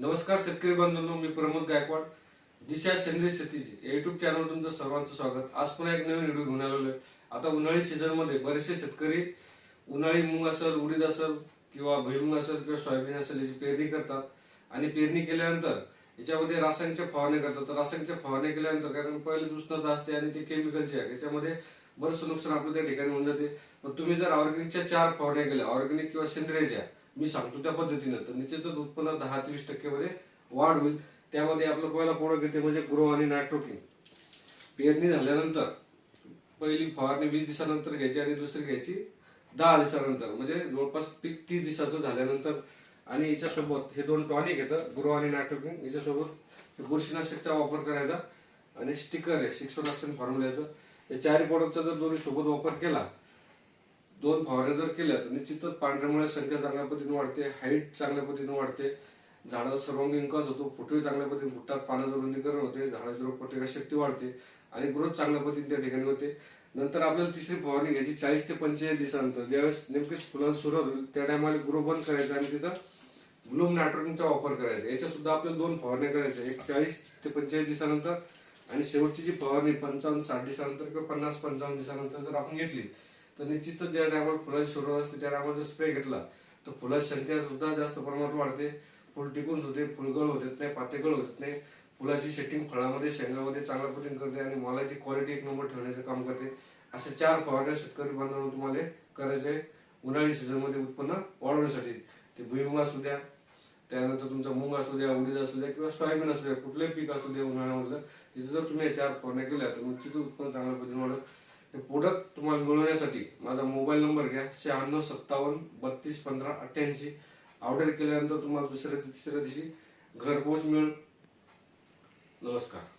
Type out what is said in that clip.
नमस्कार शेतकरी बांधवांनो मी प्रमोद गायकवाड. दिशा सेंद्रिय शेतीची या युट्यूब चॅनल तुमचं सर्वांचं स्वागत. आज पुन्हा एक नवीन व्हिडिओ घेऊन आलेलो आहे. आता उन्हाळी सीझनमध्ये बरेचसे शेतकरी उन्हाळी मूग असेल उडीद असेल किंवा भुईमुग असेल किंवा सोयाबीन असेल याची पेरणी करतात. आणि पेरणी केल्यानंतर याच्यामध्ये रासायनिकच्या फवारणी करतात. तर रासायनिकच्या फवारणी केल्यानंतर कारण पहिले उष्णता असते आणि ते केमिकलचे आहे. याच्यामध्ये बरंचसं नुकसान आपलं त्या ठिकाणी होऊन जाते. पण तुम्ही जर ऑर्गॅनिकच्या चार फवारण्या केल्या ऑर्गॅनिक किंवा सेंद्रियच्या मी सांगतो त्या पद्धतीनं. तर निश्चितच उत्पन्न दहा ते वीस टक्क्यामध्ये वाढ होईल. त्यामध्ये आपलं पहिला प्रोडक्ट येते म्हणजे ग्रो आणि नायट्रोकिन पेरणी झाल्यानंतर पहिली फवारणी वीस दिवसानंतर घ्यायची आणि दुसरी घ्यायची दहा दिवसानंतर. म्हणजे जवळपास पीक तीस दिवसाचं झाल्यानंतर आणि याच्यासोबत हे दोन टॉनिक येतं ग्रो आणि नायट्रोकिन याच्यासोबत बुरशीनाशकचा वापर करायचा आणि स्टिकर आहे सिक्स फॉर्म्युल्याचं या चारही प्रोडक्टचा जर दोन्ही सोबत वापर केला दोन फवारण्या जर केल्या तर निश्चितच पांढऱ्यामुळे संख्या चांगल्या पद्धतीने वाढते हाईट चांगल्या पद्धतीने वाढते. झाडाचा सर्वांगीण विकास होतो फुटवे चांगल्या पद्धतीने फुटतात पाण्याचं रुंदीकरण होते झाडाची रोग प्रतिकार शक्ती वाढते आणि ग्रोथ चांगल्या पद्धतीने त्या ठिकाणी होते. नंतर आपल्याला तिसरी फवारणी घ्यायची चाळीस ते पंचेचाळीस दिवसानंतर. ज्यावेळेस नेमकीच फुलं सुरुवात होईल त्या टायमाला ग्रो बंद करायचा आणि तिथं ग्लूम नायट्रोजनचा वापर करायचा. याच्या सुद्धा आपल्याला दोन फवारण्या करायच्या एक चाळीस ते पंचेचाळीस दिवसानंतर आणि शेवटची जी फवारणी पंचावन्न साठ दिवसानंतर किंवा पन्नास पंचावन्न दिवसानंतर जर आपण घेतली तर निश्चितच ज्या टायमाला फुलाची सुरुवात असते त्या टायमाला जर स्प्रे घेतला तर फुलाची संख्या सुद्धा जास्त प्रमाणात वाढते. फुल टिकून होते फुलगळ होत नाही पातेगळ होत नाही. फुलाची सेटिंग फळामध्ये शेंगामध्ये चांगल्या पद्धतीने करते आणि मालाची क्वालिटी एक नंबर ठेवण्याचं काम करते. असे चार फवारण्या शेतकरी बांधवांना तुम्हाला करायचे उन्हाळी सीझनमध्ये उत्पन्न वाढवण्यासाठी. ते भुईमुग असू द्या त्यानंतर तुमचा मूग असू द्या उडीद असू द्या किंवा सोयाबीन असू द्या कुठलंही पीक असू द्या उन्हाळ्यामधलं तिथे जर तुम्ही चार फवारण्या केल्या तर निश्चित उत्पन्न चांगल्या पद्धतीने वाढेल. हे प्रोडक्ट तुम्हाला मिळवण्यासाठी माझा मोबाईल नंबर घ्या शहाण्णव सत्तावन्न बत्तीस पंधरा अठ्ठ्याऐंशी. ऑर्डर केल्यानंतर तुम्हाला दुसऱ्या तिसऱ्या दिवशी घरपोच मिळेल. नमस्कार.